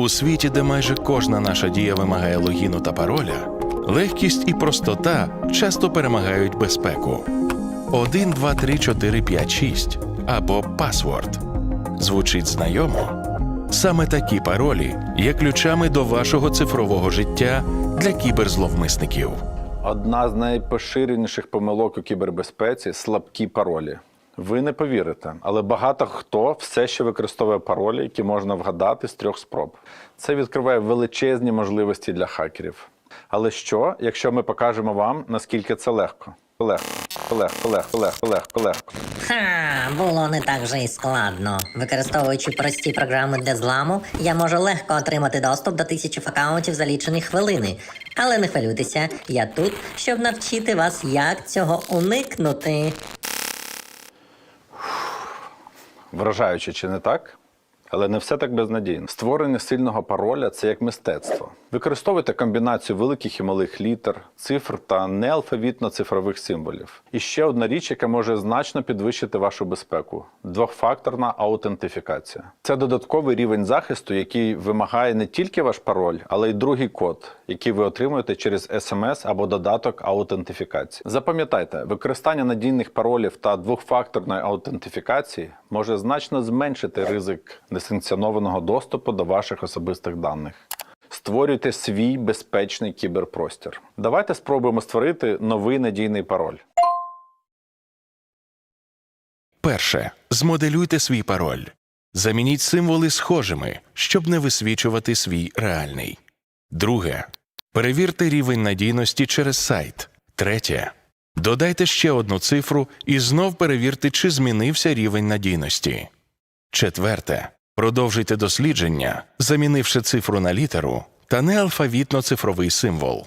У світі, де майже кожна наша дія вимагає логіну та пароля, легкість і простота часто перемагають безпеку. 1, 2, 3, 4, 5, 6 або пасворд. Звучить знайомо? Саме такі паролі є ключами до вашого цифрового життя для кіберзловмисників. Одна з найпоширеніших помилок у кібербезпеці слабкі паролі. Ви не повірите, але багато хто все ще використовує паролі, які можна вгадати з трьох спроб. Це відкриває величезні можливості для хакерів. Але що, якщо ми покажемо вам, наскільки це легко? Легко, легко, легко, легко, легко, легко. Ха, було не так вже й складно. Використовуючи прості програми для зламу, я можу легко отримати доступ до тисячі аккаунтів за лічені хвилини. Але не хвилюйтеся, я тут, щоб навчити вас, як цього уникнути. Вражаюче чи не так? Але не все так безнадійно. Створення сильного пароля це як мистецтво. Використовуйте комбінацію великих і малих літер, цифр та неалфавітно-цифрових символів. І ще одна річ, яка може значно підвищити вашу безпеку двохфакторна аутентифікація. Це додатковий рівень захисту, який вимагає не тільки ваш пароль, але й другий код, який ви отримуєте через SMS або додаток аутентифікації. Запам'ятайте, використання надійних паролів та двохфакторної аутентифікації може значно зменшити ризик несанкціонованого доступу до ваших особистих даних. Створюйте свій безпечний кіберпростір. Давайте спробуємо створити новий надійний пароль. Перше. Змоделюйте свій пароль. Замініть символи схожими, щоб не висвічувати свій реальний. Друге. Перевірте рівень надійності через сайт. Третє. Додайте ще одну цифру і знов перевірте, чи змінився рівень надійності. Четверте. Продовжуйте дослідження, замінивши цифру на літеру та неалфавітно цифровий символ.